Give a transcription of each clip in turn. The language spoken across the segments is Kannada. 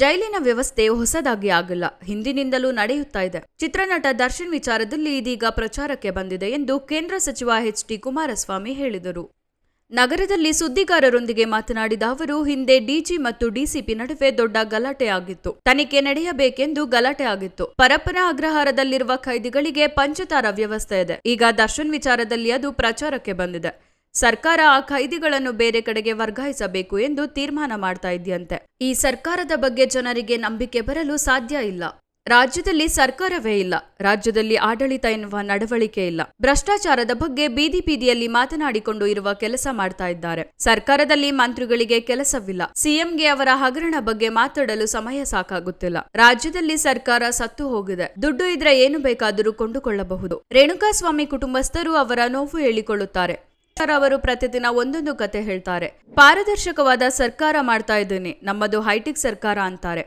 ಜೈಲಿನ ವ್ಯವಸ್ಥೆ ಹೊಸದಾಗಿ ಆಗಿಲ್ಲ. ಹಿಂದಿನಿಂದಲೂ ನಡೆಯುತ್ತಾ ಇದೆ. ಚಿತ್ರನಟ ದರ್ಶನ್ ವಿಚಾರದಲ್ಲಿ ಇದೀಗ ಪ್ರಚಾರಕ್ಕೆ ಬಂದಿದೆ ಎಂದು ಕೇಂದ್ರ ಸಚಿವ ಎಚ್ ಡಿ ಕುಮಾರಸ್ವಾಮಿ ಹೇಳಿದರು. ನಗರದಲ್ಲಿ ಸುದ್ದಿಗಾರರೊಂದಿಗೆ ಮಾತನಾಡಿದ ಅವರು, ಹಿಂದೆ ಡಿಜಿ ಮತ್ತು ಡಿಸಿಪಿ ನಡುವೆ ದೊಡ್ಡ ಗಲಾಟೆ ಆಗಿತ್ತು. ತನಿಖೆ ನಡೆಯಬೇಕೆಂದು ಗಲಾಟೆ ಆಗಿತ್ತು. ಪರಪ್ಪನ ಅಗ್ರಹಾರದಲ್ಲಿರುವ ಖೈದಿಗಳಿಗೆ ಪಂಚತಾರ ವ್ಯವಸ್ಥೆ ಇದೆ. ಈಗ ದರ್ಶನ್ ವಿಚಾರದಲ್ಲಿ ಅದು ಪ್ರಚಾರಕ್ಕೆ ಬಂದಿದೆ. ಸರ್ಕಾರ ಆ ಖೈದಿಗಳನ್ನು ಬೇರೆ ಕಡೆಗೆ ವರ್ಗಾಯಿಸಬೇಕು ಎಂದು ತೀರ್ಮಾನ ಮಾಡ್ತಾ ಇದೆಯಂತೆ. ಈ ಸರ್ಕಾರದ ಬಗ್ಗೆ ಜನರಿಗೆ ನಂಬಿಕೆ ಬರಲು ಸಾಧ್ಯ ಇಲ್ಲ. ರಾಜ್ಯದಲ್ಲಿ ಸರ್ಕಾರವೇ ಇಲ್ಲ. ರಾಜ್ಯದಲ್ಲಿ ಆಡಳಿತ ಎನ್ನುವ ನಡವಳಿಕೆ ಇಲ್ಲ. ಭ್ರಷ್ಟಾಚಾರದ ಬಗ್ಗೆ ಬೀದಿ ಬೀದಿಯಲ್ಲಿ ಮಾತನಾಡಿಕೊಂಡು ಇರುವ ಕೆಲಸ ಮಾಡ್ತಾ ಇದ್ದಾರೆ. ಸರ್ಕಾರದಲ್ಲಿ ಮಂತ್ರಿಗಳಿಗೆ ಕೆಲಸವಿಲ್ಲ. ಸಿಎಂಗೆ ಅವರ ಹಗರಣ ಬಗ್ಗೆ ಮಾತಾಡಲು ಸಮಯ ಸಾಕಾಗುತ್ತಿಲ್ಲ. ರಾಜ್ಯದಲ್ಲಿ ಸರ್ಕಾರ ಸತ್ತು ಹೋಗಿದೆ. ದುಡ್ಡು ಇದ್ರೆ ಏನು ಬೇಕಾದರೂ ಕೊಂಡುಕೊಳ್ಳಬಹುದು. ರೇಣುಕಾಸ್ವಾಮಿ ಕುಟುಂಬಸ್ಥರು ಅವರ ನೋವು ಹೇಳಿಕೊಳ್ಳುತ್ತಾರೆ. ಸರ್ ಅವರು ಪ್ರತಿದಿನ ಒಂದೊಂದು ಕತೆ ಹೇಳ್ತಾರೆ. ಪಾರದರ್ಶಕವಾದ ಸರ್ಕಾರ ಮಾಡ್ತಾ ಇದ್ದೀನಿ, ನಮ್ಮದು ಹೈಟೆಕ್ ಸರ್ಕಾರ ಅಂತಾರೆ.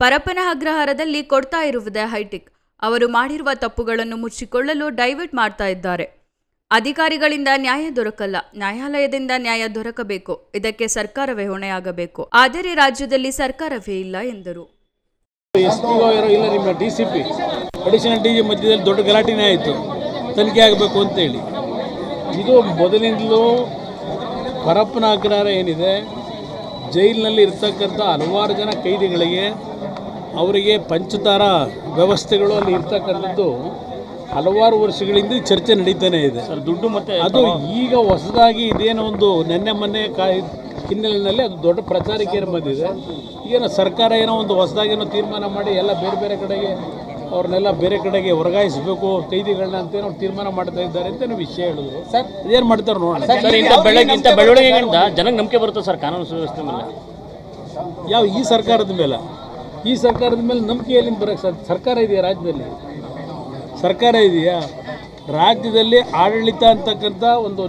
ಪರಪ್ಪನ ಅಗ್ರಹಾರದಲ್ಲಿ ಕೊಡ್ತಾ ಇರುವುದೇ ಹೈಟೆಕ್. ಅವರು ಮಾಡಿರುವ ತಪ್ಪುಗಳನ್ನು ಮುಚ್ಚಿಕೊಳ್ಳಲು ಡೈವರ್ಟ್ ಮಾಡ್ತಾ ಇದ್ದಾರೆ. ಅಧಿಕಾರಿಗಳಿಂದ ನ್ಯಾಯ ದೊರಕಲ್ಲ, ನ್ಯಾಯಾಲಯದಿಂದ ನ್ಯಾಯ ದೊರಕಬೇಕು, ಇದಕ್ಕೆ ಸರ್ಕಾರವೇ ಹೊಣೆಯಾಗಬೇಕು. ಆದರೆ ರಾಜ್ಯದಲ್ಲಿ ಸರ್ಕಾರವೇ ಇಲ್ಲ ಎಂದರು. ಮಧ್ಯದಲ್ಲಿ ದೊಡ್ಡ ಗಲಾಟೆನೇ ಆಯಿತು. ತನಿಖೆ ಆಗಬೇಕು ಅಂತೇಳಿ. ಇದು ಮೊದಲಿಂದಲೂ ಪರಪ್ಪನ ಅಗ್ರಹಾರ ಏನಿದೆ? ಜೈಲಿನಲ್ಲಿ ಇರ್ತಕ್ಕಂಥ ಹಲವಾರು ಜನ ಕೈದಿಗಳಿಗೆ ಅವರಿಗೆ ಪಂಚತಾರ ವ್ಯವಸ್ಥೆಗಳು ಅಲ್ಲಿ ಇರ್ತಕ್ಕಂಥದ್ದು ಹಲವಾರು ವರ್ಷಗಳಿಂದ ಚರ್ಚೆ ನಡೀತಾನೆ ಇದೆ. ಸರ್ ದುಡ್ಡು ಮತ್ತೆ ಅದು ಈಗ ಹೊಸದಾಗಿ ಇದೇನೋ ಒಂದು ನೆನ್ನೆ ಮೊನ್ನೆ ಕಾ ಹಿನ್ನೆಲೆಯಲ್ಲಿ ಅದು ದೊಡ್ಡ ಪ್ರಚಾರಕ್ಕೆ ಏನ್ ಬಂದಿದೆ ಈಗೇನೋ ಸರ್ಕಾರ ಏನೋ ಒಂದು ಹೊಸದಾಗೇನೋ ತೀರ್ಮಾನ ಮಾಡಿ ಎಲ್ಲ ಬೇರೆ ಬೇರೆ ಕಡೆಗೆ ಅವ್ರನ್ನೆಲ್ಲ ಬೇರೆ ಕಡೆಗೆ ವರ್ಗಾಯಿಸಬೇಕು ಕೈದಿಗಳನ್ನ ಅಂತೇನೋ ತೀರ್ಮಾನ ಮಾಡ್ತಾ ಇದ್ದಾರೆ ಅಂತೇನೋ ವಿಷಯ ಹೇಳಿದ್ರು. ಸರ್ ಇದೇನು ಮಾಡ್ತಾರೆ ನೋಡೋಣ ಸರ್ ಇಂಥ ಬೆಳಗ್ಗೆ ಇಂಥ ಬೆಳವಣಿಗೆಗಳಿಂದ ಜನಕ್ಕೆ ನಂಬಿಕೆ ಬರುತ್ತೆ ಸರ್ ಕಾನೂನು ಸುವ್ಯವಸ್ಥೆ ಮೇಲೆ. ಯಾವ ಈ ಸರ್ಕಾರದ ಮೇಲೆ? ಈ ಸರ್ಕಾರದ ಮೇಲೆ ನಂಬಿಕೆ ಎಲ್ಲಿಂದ ಬರೋಕ್ಕೆ ಸಾಧ್ಯ? ಸರ್ಕಾರ ಇದೆಯಾ ರಾಜ್ಯದಲ್ಲಿ? ಸರ್ಕಾರ ಇದೆಯಾ? ರಾಜ್ಯದಲ್ಲಿ ಆಡಳಿತ ಅಂತಕ್ಕಂಥ ಒಂದು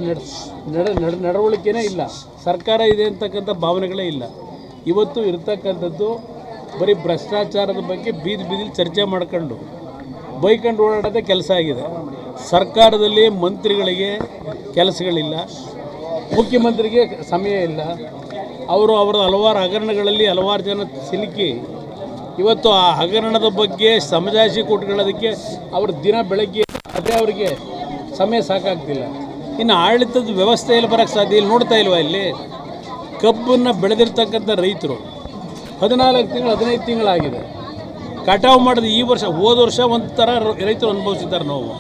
ನಡ ನಡವಳಿಕೆನೇ ಇಲ್ಲ. ಸರ್ಕಾರ ಇದೆ ಅಂತಕ್ಕಂಥ ಭಾವನೆಗಳೇ ಇಲ್ಲ. ಇವತ್ತು ಇರ್ತಕ್ಕಂಥದ್ದು ಬರೀ ಭ್ರಷ್ಟಾಚಾರದ ಬಗ್ಗೆ ಬೀದಿ ಬೀದಿಲಿ ಚರ್ಚೆ ಮಾಡ್ಕೊಂಡು ಬೈಕಂಡು ಓಡಾಡೋದೇ ಕೆಲಸ ಆಗಿದೆ. ಸರ್ಕಾರದಲ್ಲಿ ಮಂತ್ರಿಗಳಿಗೆ ಕೆಲಸಗಳಿಲ್ಲ. ಮುಖ್ಯಮಂತ್ರಿಗೆ ಸಮಯ ಇಲ್ಲ. ಅವರು ಅವರ ಹಲವಾರು ಹಗರಣಗಳಲ್ಲಿ ಹಲವಾರು ಜನ ಸಿಲುಕಿ ಇವತ್ತು ಆ ಹಗರಣದ ಬಗ್ಗೆ ಸಮಜಾಯಿಷಿ ಕೊಟ್ಕೊಳ್ಳೋದಕ್ಕೆ ಅವ್ರ ದಿನ ಬೆಳಗ್ಗೆ ಅದೇ ಅವರಿಗೆ ಸಮಯ ಸಾಕಾಗ್ತಿಲ್ಲ. ಇನ್ನು ಆಡಳಿತದ ವ್ಯವಸ್ಥೆಯಲ್ಲಿ ಬರೋಕ್ಕೆ ಸಾಧ್ಯ ಇಲ್ಲಿ. ನೋಡ್ತಾ ಇಲ್ವಾ ಇಲ್ಲಿ? ಕಬ್ಬನ್ನು ಬೆಳೆದಿರ್ತಕ್ಕಂಥ ರೈತರು. ಹದಿನಾಲ್ಕು ತಿಂಗಳು, ಹದಿನೈದು ತಿಂಗಳಾಗಿದೆ. ಕಟಾವು ಮಾಡಿದ ಈ ವರ್ಷ, ಹೋದ ವರ್ಷ ಒಂದು ಥರ ರೈತರು ಅನುಭವಿಸಿದ್ದಾರೆ ನೋವು.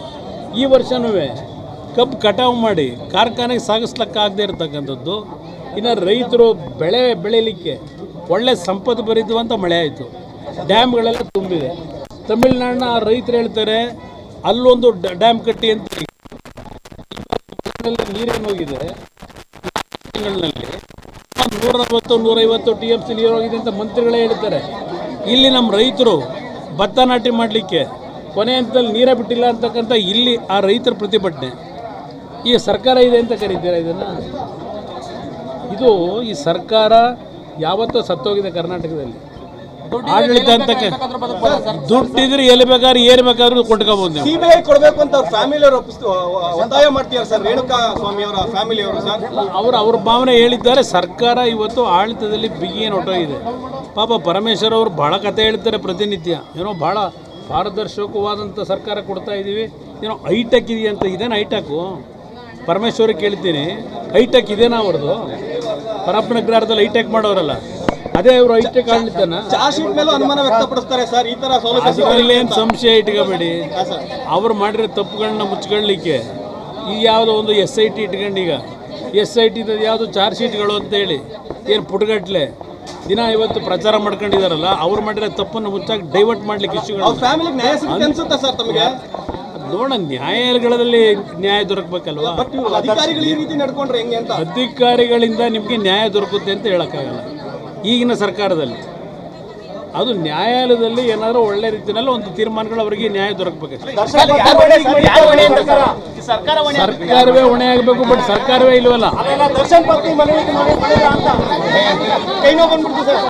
ಈ ವರ್ಷನೂ ಕಬ್ಬು ಕಟಾವು ಮಾಡಿ ಕಾರ್ಖಾನೆಗೆ ಸಾಗಿಸ್ಲಿಕ್ಕಾಗದೇ ಇರತಕ್ಕಂಥದ್ದು. ಇನ್ನು ರೈತರು ಬೆಳೆ ಬೆಳೀಲಿಕ್ಕೆ ಒಳ್ಳೆ ಸಂಪತ್ತು ಅಂತ ಮಳೆ ಆಯಿತು. ಡ್ಯಾಮ್ಗಳೆಲ್ಲ ತುಂಬಿದೆ. ತಮಿಳ್ನಾಡಿನ ರೈತರು ಹೇಳ್ತಾರೆ, ಅಲ್ಲೊಂದು ಡ್ಯಾಮ್ ಕಟ್ಟಿ ಅಂತ. ನೀರೇನು ಹೋಗಿದೆ? ತಿಂಗಳಿನಲ್ಲಿ ನೂರ ನಲವತ್ತು ನೂರೈವತ್ತು ಟಿ ಎಫ್ ಸಿ ಹೋಗಿದೆ ಅಂತ ಮಂತ್ರಿಗಳೇ ಹೇಳ್ತಾರೆ ಇಲ್ಲಿ ನಮ್ಮ ರೈತರು ಭತ್ತ ನಾಟಿ ಮಾಡಲಿಕ್ಕೆ ಕೊನೆ ಹಂತದಲ್ಲಿ ನೀರೇ ಬಿಟ್ಟಿಲ್ಲ ಅಂತಕ್ಕಂಥ ಇಲ್ಲಿ ಆ ರೈತರ ಪ್ರತಿಭಟನೆ. ಈ ಸರ್ಕಾರ ಇದೆ ಅಂತ ಕರೀತೀರಾ ಇದನ್ನು? ಇದು ಈ ಸರ್ಕಾರ ಯಾವತ್ತೂ ಸತ್ತೋಗಿದೆ ಕರ್ನಾಟಕದಲ್ಲಿ. ಆಡಳಿತ ಅಂತ ದುಡ್ಡಿದ್ರೆ ಎಲ್ಲಿ ಬೇಕಾದ್ರೆ ಏನು ಬೇಕಾದ್ರೂ ಕೊಟ್ಕೋಬಹುದು ನೀವು. ಸಿಬಿಐ ಕೊಡಬೇಕು ಅಂತ ಅವ್ರ ಫ್ಯಾಮಿಲಿ ಅವರು ಒತ್ತಾಯ ಮಾಡ್ತೀರಾ ಸರ್ ರೇಣುಕಾ ಸ್ವಾಮಿ ಅವರ ಫ್ಯಾಮಿಲಿ ಅವರು ಸರ್? ಅವರು ಅವ್ರ ಭಾವನೆ ಹೇಳಿದ್ದಾರೆ ಸರ್ಕಾರ ಇವತ್ತು ಆಡಳಿತದಲ್ಲಿ ಬಿಗಿ ಏನು ಹೊಟ್ಟೋಗಿದೆ. ಪಾಪ ಪರಮೇಶ್ವರ್ ಅವರು ಬಹಳ ಕತೆ ಹೇಳ್ತಾರೆ ಪ್ರತಿನಿತ್ಯ. ಏನೋ ಭಾಳ ಪಾರದರ್ಶಕವಾದಂಥ ಸರ್ಕಾರ ಕೊಡ್ತಾ ಇದ್ದೀವಿ ಏನೋ ಹೈಟೆಕ್ ಇದೆಯಂತ ಇದೇನು ಹೈಟೆಕು? ಪರಮೇಶ್ವರ್ ಕೇಳ್ತೀನಿ ಹೈಟೆಕ್ ಇದೇನಾ ಅವ್ರದ್ದು? ಪರಪ್ಪನ ಗ್ರಹದಲ್ಲಿ ಹೈಟೆಕ್ ಮಾಡೋರಲ್ಲ. ಅದೇ ಅವರು ಐಟಿ ಚಾರ್ಜ್ ಶೀಟ್ ಮೇಲೂ ಅನುಮಾನ ವ್ಯಕ್ತಪಡಿಸ್ತಾರೆ ಸರ್ ಈ ತರ ಸೌಲಭ್ಯ ಏನು ಸಂಶಯ ಇಟ್ಕೋಬೇಡಿ. ಅವ್ರು ಮಾಡಿರೋ ತಪ್ಪುಗಳನ್ನ ಮುಚ್ಕೊಳ್ಳಿಕ್ಕೆ. ಈಗ ಯಾವುದೋ ಒಂದು ಎಸ್ ಐ ಟಿ ಇಟ್ಕೊಂಡು ಈಗ. ಎಸ್ ಐ ಟಿ ಯಾವುದು ಚಾರ್ಜ್ ಶೀಟ್ಗಳು ಅಂತೇಳಿ ಏನು ಪುಟಗಟ್ಲೆ. ದಿನ ಇವತ್ತು ಪ್ರಚಾರ ಮಾಡ್ಕೊಂಡಿದಾರಲ್ಲ ಅವ್ರು ಮಾಡಿರೋ ತಪ್ಪನ್ನು ಮುಚ್ಚಾಗಿ ಡೈವರ್ಟ್ ಮಾಡ್ಲಿಕ್ಕೆ ಇಶ್ಯೂಗಳು. ನೋಡ ನ್ಯಾಯಾಲಯಗಳಲ್ಲಿ ನ್ಯಾಯ ದೊರಕಬೇಕಲ್ವಾ? ಈ ಅಧಿಕಾರಿಗಳಿಂದ ನಿಮಗೆ ನ್ಯಾಯ ದೊರಕುತ್ತೆ ಅಂತ ಹೇಳೋಕ್ಕಾಗಲ್ಲ. ಈಗಿನ ಸರ್ಕಾರದಲ್ಲಿ ಅದು ನ್ಯಾಯಾಲಯದಲ್ಲಿ ಏನಾದರೂ ಒಳ್ಳೆ ರೀತಿಯಲ್ಲಿ ಒಂದು ತೀರ್ಮಾನಗಳು ಅವರಿಗೆ ನ್ಯಾಯ ದೊರಕಬೇಕು. ಸರ್ಕಾರವೇ ಹೊಣೆ ಆಗಬೇಕು, ಬಟ್ ಸರ್ಕಾರವೇ ಇಲ್ವಲ್ಲ?